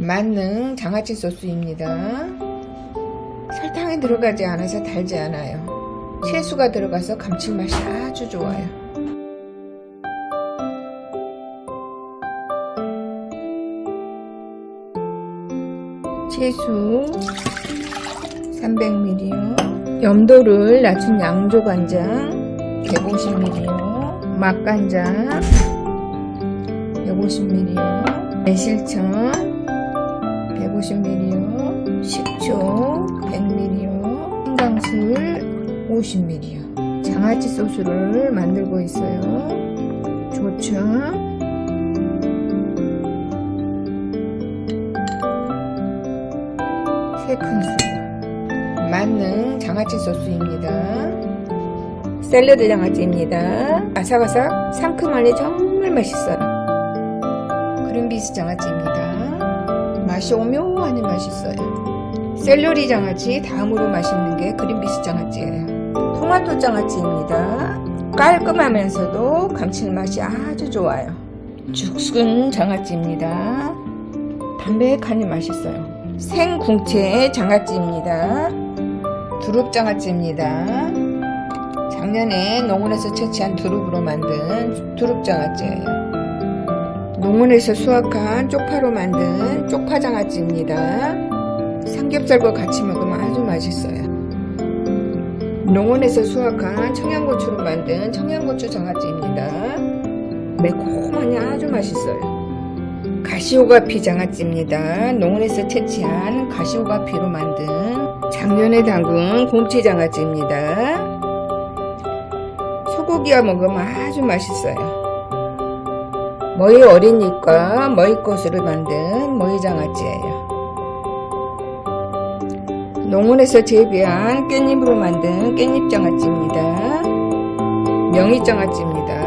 만능 장아찌 소스입니다. 설탕이 들어가지 않아서 달지 않아요. 채수가 들어가서 감칠맛이 아주 좋아요. 채수 300ml요. 염도를 낮춘 양조간장 150ml요. 맛간장 150ml요. 매실청 150ml요. 식초 100ml요. 생강술 50ml요. 장아찌 소스를 만들고 있어요. 조청 세 큰술 만능 장아찌 소스입니다. 샐러드 장아찌입니다. 아삭아삭 상큼하니 정말 맛있어요. 그린비스 장아찌입니다. 맛이 오묘하니 맛있어요. 샐러리 장아찌 다음으로 맛있는 게 그린비스 장아찌예요. 토마토 장아찌입니다. 깔끔하면서도 감칠맛이 아주 좋아요. 죽순 장아찌입니다. 담백하니 맛있어요. 생궁채 장아찌입니다. 두릅 장아찌입니다. 작년에 농원에서 채취한 두릅으로 만든 두릅 장아찌예요. 농원에서 수확한 쪽파로 만든 쪽파 장아찌입니다. 삼겹살과 같이 먹으면 아주 맛있어요. 농원에서 수확한 청양고추로 만든 청양고추 장아찌입니다. 매콤하니 아주 맛있어요. 가시오가피 장아찌입니다. 농원에서 채취한 가시오가피로 만든 작년에 담근 곰치 장아찌입니다. 소고기와 먹으면 아주 맛있어요. 머위 어린잎과 머위꽃으로 만든 머위 장아찌예요. 농원에서 재배한 깻잎으로 만든 깻잎 장아찌입니다. 명이 장아찌입니다.